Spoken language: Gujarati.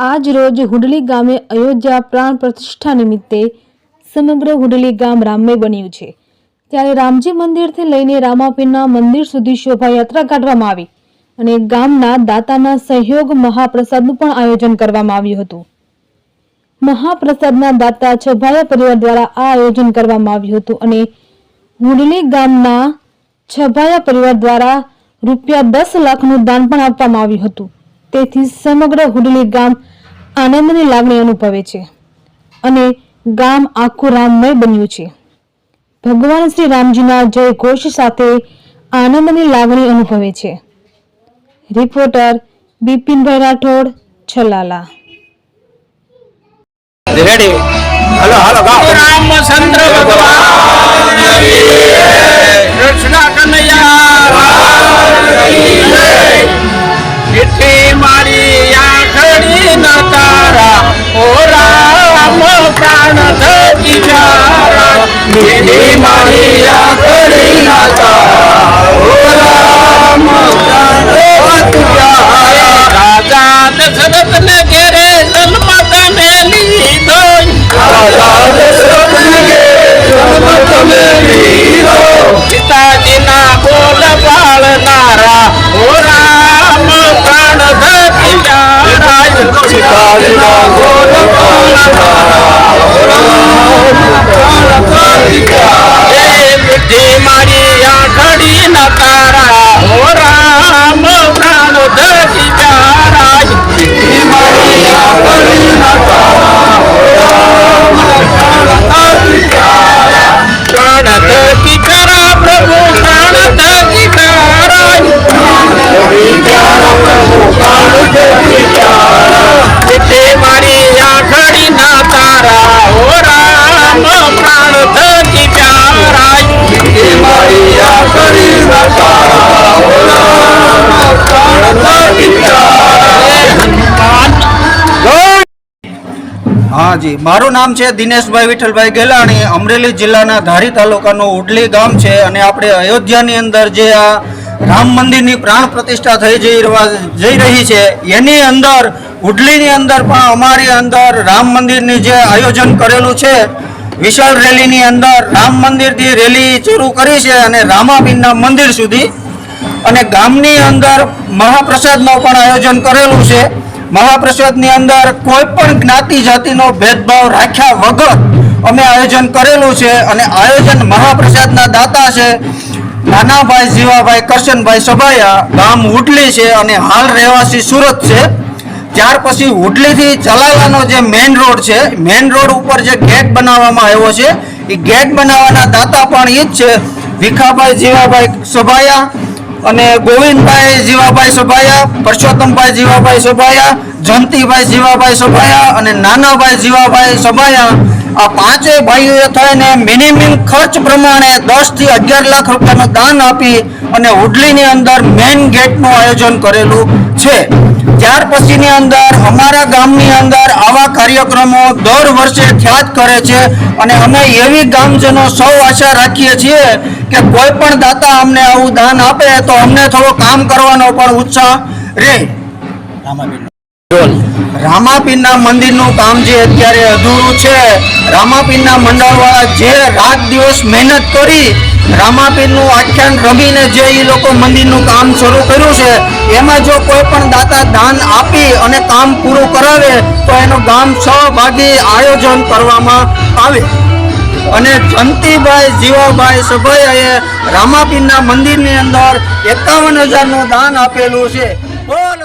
આજ રોજ હુડલી ગામે અયોધ્યા પ્રાણ પ્રતિષ્ઠા નિમિત્તે સમગ્ર હુડલી ગામ રામમય બન્યું છે. ત્યારે રામજી મંદિરથી લઈને રામાપીરના મંદિર સુધી શોભાયાત્રા કાઢવામાં આવી અને ગામના દાતાના સહયોગ મહાપ્રસાદનું પણ આયોજન કરવામાં આવ્યું હતું. મહાપ્રસાદના દાતા છભાયા પરિવાર દ્વારા આ આયોજન કરવામાં આવ્યું હતું અને હુડલી ગામના છભાયા પરિવાર દ્વારા રૂપિયા દસ લાખનું દાન પણ આપવામાં આવ્યું હતું. તેથી સમગ્ર હુડલી ગામ આનંદની લાગણી અનુભવે છે અને ગામ આખું રામમય બન્યું છે. ભગવાન શ્રી રામજીના જય ઘોષ સાથે આનંદની લાગણી અનુભવે છે. રિપોર્ટર બિપિનભાઈ રાઠોડ છલાલા. રેડી? હાલો હાલો ગાઓ. રામચંદ્ર ભગવાન કૃષ્ણ કનૈયા. મારી Yeah. પ્રાણ ધરી એ મીઠી મારી જી મારું નામ છે દિનેશભાઈ વિઠ્ઠલભાઈ ગેલાણી. અમરેલી જિલ્લાના ધારી તાલુકાનું ઉડલી ગામ છે અને આપણે અયોધ્યાની અંદર જે આ રામ મંદિરની પ્રાણ પ્રતિષ્ઠા થઈ જઈ જઈ રહી છે, એની અંદર, ઉડલીની અંદર પણ અમારી અંદર રામ મંદિરની જે આયોજન કરેલું છે, વિશાળ રેલીની અંદર રામ મંદિરથી રેલી શરૂ કરી છે અને રામાબીનના મંદિર સુધી અને ગામની અંદર મહાપ્રસાદનું પણ આયોજન કરેલું છે. મહાપ્રસાદની અંદર કોઈ પણ જ્ઞાતિ જાતિનો ભેદભાવ રાખ્યા વગર અમે આયોજન કરેલું છે અને આયોજન મહાપ્રસાદના દાતા છે. નાનાભાઈ જીવાભાઈ કરશનભાઈ સભાયા ગામ ઉડલી છે અને હાલ રહેવાસી સુરત છે. ત્યાર પછી ઉડલીથી ચલાલાનો જે મેઇન રોડ છે, મેઇન રોડ ઉપર જે ગેટ બનાવવામાં આવ્યો છે, એ ગેટ બનાવવાના દાતા પણ એ જ છે. ભીખાભાઈ જીવાભાઈ સભાયા અને ગોવિંદભાઈ જીવાભાઈ સભાયા પરસોત્તમભાઈ જીવાભાઈ સભાયા જંતીભાઈ જીવાભાઈ સભાયા અને નાનાભાઈ જીવાભાઈ સભાયા આ પાંચેય ભાઈઓએ થઈને મિનિમમ ખર્ચ પ્રમાણે દસથી અગિયાર લાખ રૂપિયાનું દાન આપી અને હુડલીની અંદર મેઇન ગેટનું આયોજન કરેલું છે. ત્યાર પછીની અંદર અમારા ગામની અંદર આવા કાર્યક્રમો દર વર્ષે જ કરે છે અને અમે એવી ગામજનો સૌ આશા રાખીએ છીએ કે કોઈ પણ દાતા અમને આવું દાન આપે તો અમને થોડો કામ કરવાનો પણ ઉત્સાહ રહે રામાપીરના મંદિરનું કામ જે અત્યારે અધૂરું છે, રામાપીરના મંડળવાળા જે રાત દિવસ મહેનત કરી રામાપીરનું આખ્યાન રમીને જે એ લોકો મંદિરનું કામ શરૂ કર્યું છે, એમાં જો કોઈ પણ દાતા દાન આપી અને કામ પૂરું કરાવે, તો એનું ગામ સહભાગી આયોજન કરવામાં આવે. અને જંતીભાઈ જીવાભાઈ સભાઈએ રામાપીરના મંદિરની અંદર એકાવન હજારનું દાન આપેલું છે. બોલ